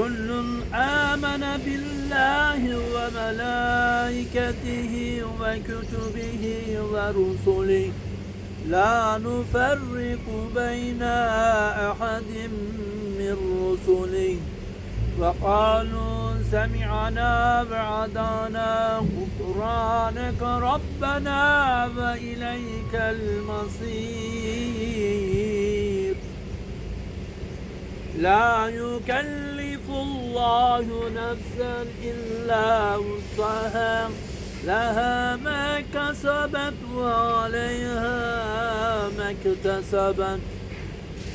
كل آمن بالله وملائكته وكتبه ورسله. لا نفرق بين أحد من رسله. وقالوا سمعنا بعدنا غفرانك ربنا وإليك المصير. لا يكلف الله نفسا إلا وسعها لها ما كسبت وعليها ما اكتسبت.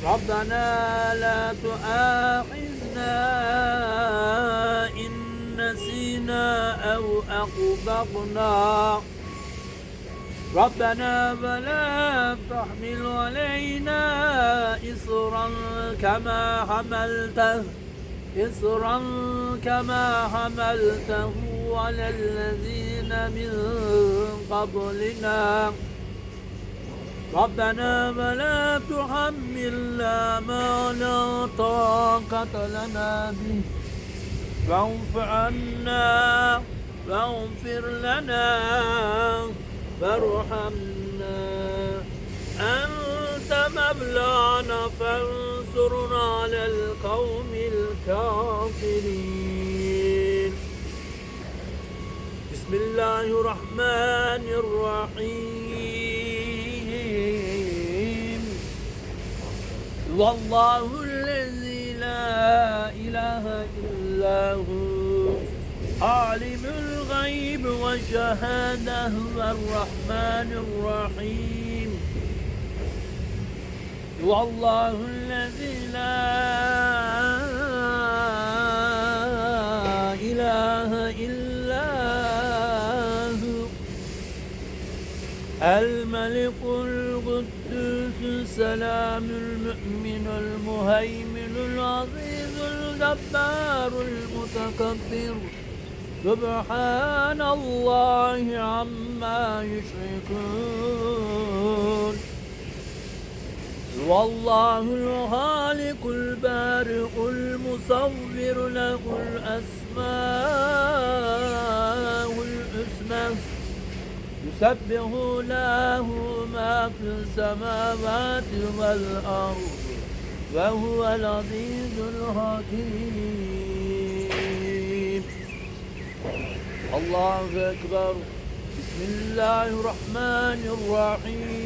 ربنا لا تؤاخذنا إن نسينا أو أخطأنا. ربنا ولا تحمل علينا إصرا كما حملته. إصرا كما حملته على الذين من قبلنا. ربنا ولا تحملنا ما لا طاقة لنا به. واعف عنا واغفر لنا وارحمنا. أنت مبلانا فانصرنا على القوم الكافرين. بسم الله الرحمن الرحيم. والله الذي لا إله إلا هو عالم الغيب والشهادة الرحمن الرحيم. والله الذي لا إله إلا هو. الملك القدوس السلام المؤمن المهيمن العزيز الجبار المتكبر. سبحان الله عما يشركون. والله الخالق البارئ المصور له الأسماء الحسنى. يسبح له ما في السماوات والأرض وهو العزيز الحكيم. الله أكبر. بسم الله الرحمن الرحيم.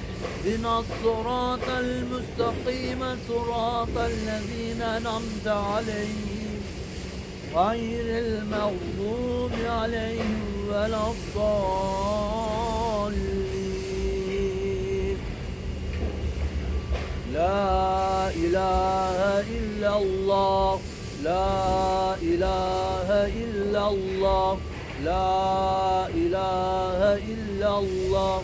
اهدنا الصراط المستقيم صراط الذين أنعمت عليهم. غير المغضوب عليهم ولا الضالين. لا إله إلا الله لا إله إلا الله لا إله إلا الله.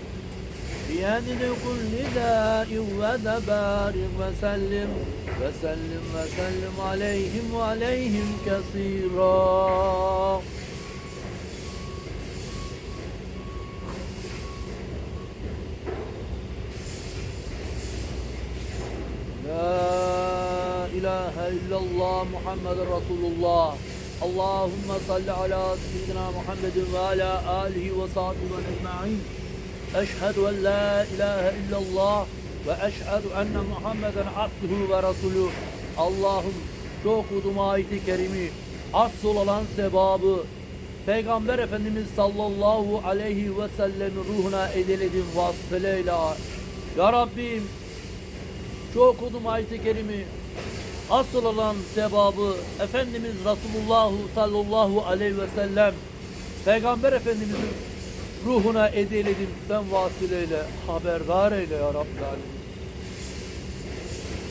بيد كل داء ودبار. وسلم وسلم وسلم عليهم وعليهم كثيرا. لا إله إلا الله محمد رسول الله. اللهم صل على سيدنا محمد وعلى آله وصحبه أجمعين. أشهد أن لا إله إلا الله وأشهد أن محمدا عبده ورسوله Allah'ım çok okudum ayeti kerimi asıl olan sevabı Peygamber Efendimiz sallallahu aleyhi ve sellem ruhuna edeledim vasıleyle Ya Rabbim şu okudum ayet-i kerimi asıl olan sevabı Efendimiz Resulullah sallallahu aleyhi ve sellem Peygamber Efendimizin ruhuna edeledim sen vasileyle haberdar eyle ya Rabbi alemin.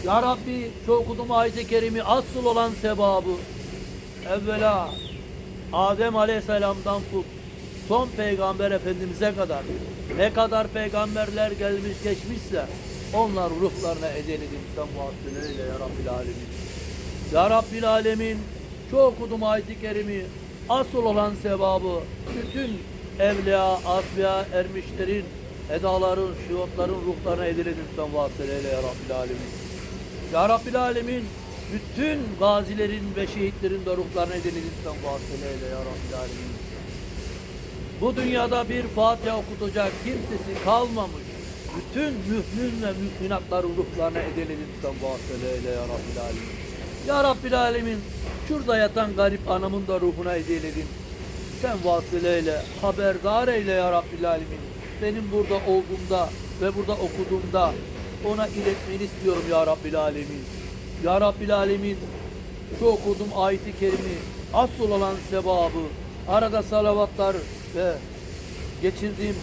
Ya Rabbi şu okudum ayet-i kerimi asıl olan sevabı evvela Adem Aleyhisselam'dan tut son peygamber efendimize kadar ne kadar peygamberler gelmiş geçmişse onlar ruhlarına edeledim sen vasileyle ya Rabbil Alemin. Ya Rabbil Alemin şu okudum ayet-i kerimi asıl olan sevabı bütün evliya, asbiya, ermişlerin, edaların, şivatların ruhlarına edeledim sen vasileyle ya Rabbil Alemin. Ya Rabbil Alemin bütün gazilerin ve şehitlerin de ruhlarına edeledim sen vasileyle ya Rabbil Alemin. Bu dünyada bir Fatiha okutacak kimsesi kalmamış. Bütün mümin ve müminatların ruhlarına edelelim sen vasileyle ya Rabbil Alemin. Ya Rabbil Alemin şurada yatan garip anamın da ruhuna edeledim. Sen vasileyle haberdar eyle ya Rabbil Alemin. Benim burada olduğumda ve burada okuduğumda ona iletmeni istiyorum ya Rabbil Alemin. Ya Rabbil Alemin şu okudum ayeti kerimi asıl olan sevabı arada salavatlar ve geçirdiğim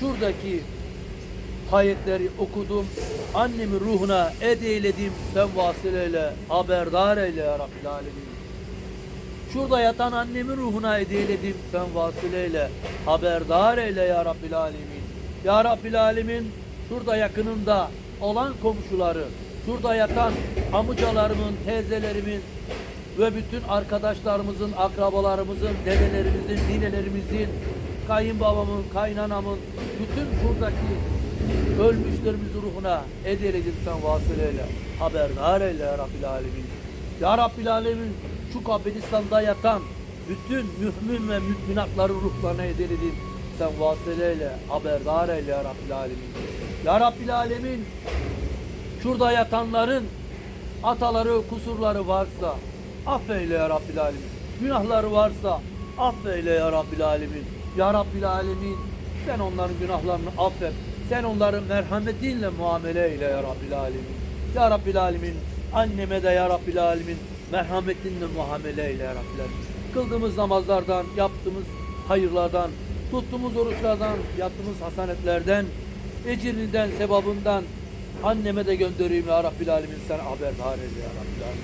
şuradaki ayetleri okudum. Annemin ruhuna edeyledim sen vasileyle haberdar eyle ya Rabbil Alemin. Şurada yatan annemin ruhuna hediyeledim sen vasileyle. Haberdar eyle ya Rabbil Alemin. Ya Rabbil Alemin şurada yakınında olan komşuları, şurada yatan amcalarımın, teyzelerimin ve bütün arkadaşlarımızın, akrabalarımızın, dedelerimizin, ninelerimizin, kayınbabamın, kaynanamın, bütün buradaki ölmüşlerimizin ruhuna edeledim sen vasileyle. Haberdar eyle ya Rabbil Alemin. Ya Rabbil Alemin şu Kabristan'da yatan bütün mümin ve müminatların ruhlarına edeledim. Sen vasileyle haberdar eyle ya Rabbil Alemin. Ya Rabbil Alemin şurada yatanların ataları, kusurları varsa affeyle ya Rabbil Alemin. Günahları varsa affeyle ya Rabbil Alemin. Ya Rabbil Alemin sen onların günahlarını affet. Sen onları merhametinle muamele eyle ya Rabbil Alemin. Ya Rabbil Alemin anneme de ya Rabbil Alemin merhametinle muamele eyle ya Rabbil Alemin. Kıldığımız namazlardan, yaptığımız hayırlardan, tuttuğumuz oruçlardan, yaptığımız hasanetlerden, ecrinden, sevabından anneme de göndereyim ya Rabbil Alemin sen haberdar eyle ya Rabbil.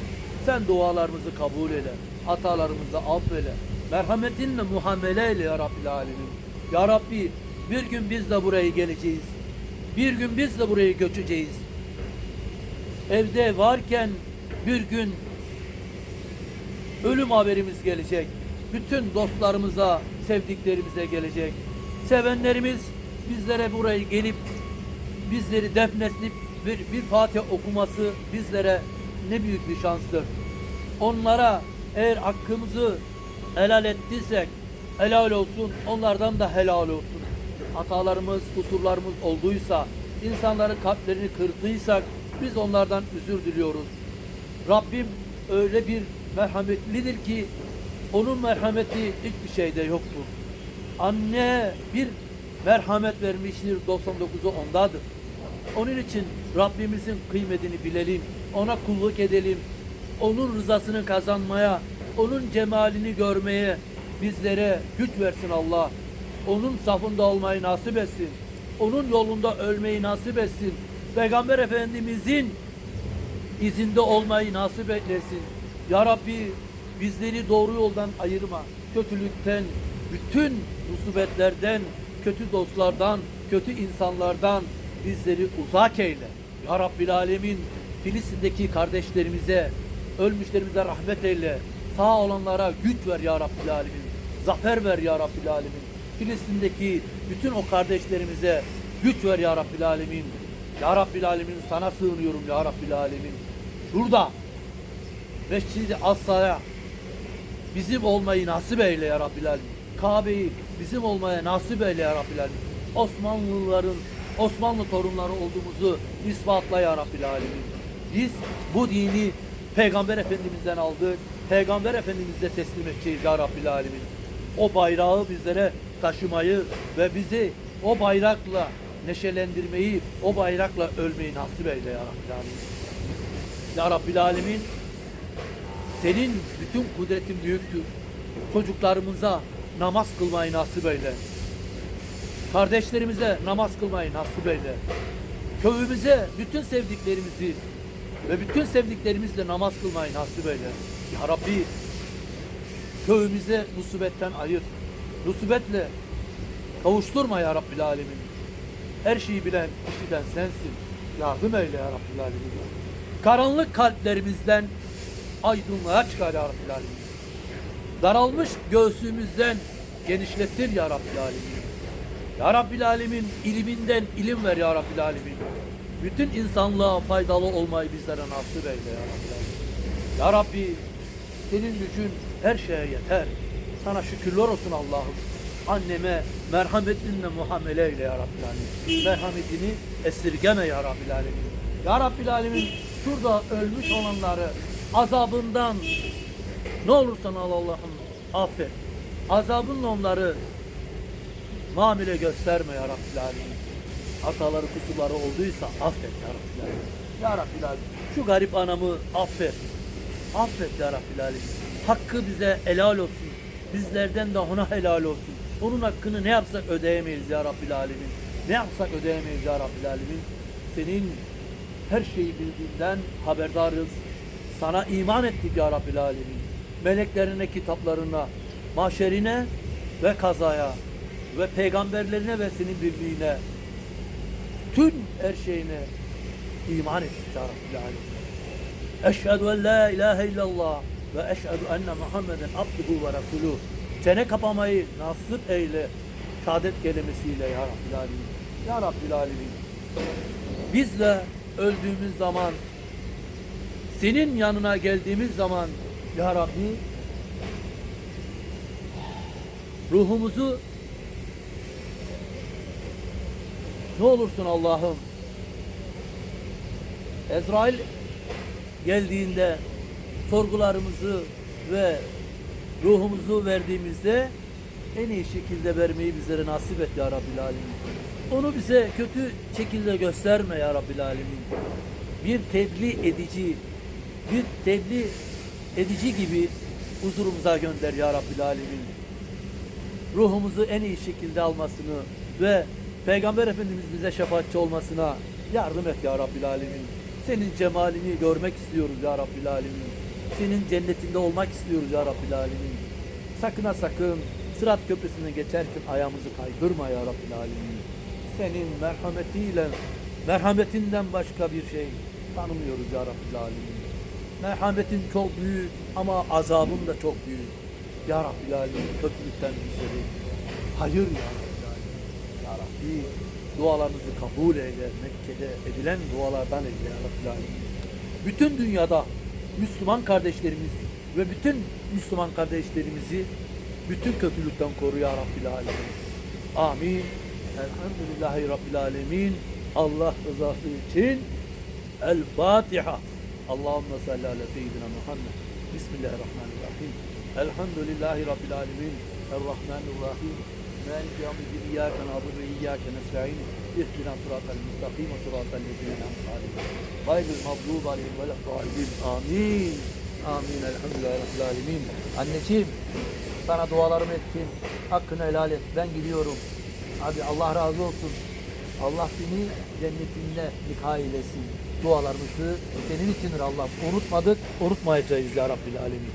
Sen dualarımızı kabul eyle, hatalarımızı affeyle, merhametinle muamele eyle ya Rabbil Alemin. Ya Rabbi bir gün biz de buraya geleceğiz. Bir gün biz de buraya göçeceğiz. Evde varken bir gün ölüm haberimiz gelecek. Bütün dostlarımıza, sevdiklerimize gelecek. Sevenlerimiz bizlere buraya gelip bizleri defnedip bir, bir Fatiha okuması bizlere ne büyük bir şanstır. Onlara eğer hakkımızı helal ettiysek helal olsun, onlardan da helal olsun. Hatalarımız, kusurlarımız olduysa, insanların kalplerini kırdıysak biz onlardan özür diliyoruz. Rabbim öyle bir merhametlidir ki onun merhameti hiçbir şeyde yoktur. Anne bir merhamet vermiştir 99'u ondadır. Onun için Rabbimizin kıymetini bilelim, ona kulluk edelim, onun rızasını kazanmaya, onun cemalini görmeye bizlere güç versin Allah. Onun safında olmayı nasip etsin. Onun yolunda ölmeyi nasip etsin. Peygamber Efendimizin izinde olmayı nasip eylesin. Ya Rabbi bizleri doğru yoldan ayırma. Kötülükten, bütün musibetlerden, kötü dostlardan, kötü insanlardan bizleri uzak eyle. Ya Rabbil Alemin Filistin'deki kardeşlerimize, ölmüşlerimize rahmet eyle. Sağ olanlara güç ver ya Rabbil Alemin. Zafer ver ya Rabbil Alemin. Filistin'deki bütün o kardeşlerimize güç ver ya Rabbil Alemin. Ya Rabbil Alemin sana sığınıyorum ya Rabbil Alemin. Şurada Mescid-i Aksa'ya bizim olmayı nasip eyle ya Rabbil Alemin. Kabe'yi bizim olmaya nasip eyle ya Rabbil Alemin. Osmanlıların, Osmanlı torunları olduğumuzu ispatla ya Rabbil Alemin. Biz bu dini Peygamber Efendimiz'den aldık. Peygamber Efendimiz'e teslim edeceğiz ya Rabbil Alemin. O bayrağı bizlere taşımayı ve bizi o bayrakla neşelendirmeyi, o bayrakla ölmeyi nasip eyle ya Rabbil Alemin. Ya Rabbil Alemin senin bütün kudretin büyüktür. Çocuklarımıza namaz kılmayı nasip eyle. Kardeşlerimize namaz kılmayı nasip eyle. Köyümüze bütün sevdiklerimizi ve bütün sevdiklerimizle namaz kılmayı nasip eyle. Ya Rabbi köyümüze musibetten ayır. Musibetle kavuşturma ya Rabbil Alemin. Her şeyi bilen, işiten sensin. Yardım eyle ya Rabbil. Karanlık kalplerimizden aydınlığa çıkar ya Rabbil. Daralmış göğsümüzden genişletir ya Rabbil Alemin. Ya Rabbil Alemin iliminden ilim ver ya Rabbil Alemin. Bütün insanlığa faydalı olmayı bizlere nasip eyle ya Rabbil. Ya Rabbi senin gücün her şeye yeter. Sana şükürler olsun Allah'ım. Anneme merhametinle muamele eyle ya Rabbil. Merhametini esirgeme ya Rabbil Alemin. Ya Rabbil şurada ölmüş olanları azabından ne olursan al Allah'ım affet. Azabınla onları muamele gösterme ya Rabbil Alemin. Hataları kusurları olduysa affet ya Rabbil. Ya Rabbil şu garip anamı affet. Affet ya Rabbil. Hakkı bize helal olsun. Bizlerden de ona helal olsun. Onun hakkını ne yapsak ödeyemeyiz ya Rabbil Alemin. Ne yapsak ödeyemeyiz ya Rabbil Alemin. Senin her şeyi bildiğinden haberdarız. Sana iman ettik ya Rabbil Alemin. Meleklerine, kitaplarına, mahşerine ve kazaya ve peygamberlerine ve senin birliğine tüm her şeyine iman ettik ya Rabbil Alemin. Eşhedü en la ilahe illallah ve eşhedü enne Muhammeden abduhu ve resuluh. Çene kapamayı nasip eyle şehadet kelimesiyle ya Rabbil Alemin. Ya Rabbil Alemin. Bizle öldüğümüz zaman senin yanına geldiğimiz zaman ya Rabbi ruhumuzu ne olursun Allah'ım Ezrail geldiğinde sorgularımızı ve ruhumuzu verdiğimizde en iyi şekilde vermeyi bizlere nasip et ya Rabbil Alemin. Onu bize kötü şekilde gösterme ya Rabbil Alemin. Bir tebliğ edici, bir tebliğ edici gibi huzurumuza gönder ya Rabbil Alemin. Ruhumuzu en iyi şekilde almasını ve Peygamber Efendimiz bize şefaatçi olmasına yardım et ya Rabbil Alemin. Senin cemalini görmek istiyoruz ya Rabbil Alemin. Senin cennetinde olmak istiyoruz ya Rabbil Alemin. Sakın ha sakın Sırat Köprüsü'nden geçerken ayağımızı kaydırma ya Rabbil Alemin. Senin merhametiyle, merhametinden başka bir şey tanımıyoruz ya Rabbil Alemin. Merhametin çok büyük ama azabın da çok büyük. Ya Rabbil Alemin kötülükten bizleri hayır ya Rabbil Alemin. Ya Rabbi dualarınızı kabul eyle. Mekke'de edilen dualardan eyle ya Rabbil Alemin. Bütün dünyada Müslüman kardeşlerimiz ve bütün Müslüman kardeşlerimizi bütün kötülükten koru ya Rabbil Alemin. Amin. Elhamdülillahi Rabbil Alemin. Allah rızası için El Fatiha. Allahümme salli ala seyyidina Muhammed. Bismillahirrahmanirrahim. Elhamdülillahi Rabbil Alemin. Errahmanirrahim. Maliki yevmiddin. İyyâke na'budu ve iyyâke nesta'in. İhdina sıratal müstakim ve sıratal lezîne en'amte aleyhim. Gayril mağdûbi aleyhim ve leddâlin. Amin. Elhamdülillahi Rabbil Alemin. Anneciğim sana dualarımı ettim. Hakkını helal et. Ben gidiyorum. Hadi Allah razı olsun. Allah seni cennetinde nikah eylesin. Dualarımızı senin içindir Allah. Unutmadık, unutmayacağız ya Rabbil Alemin.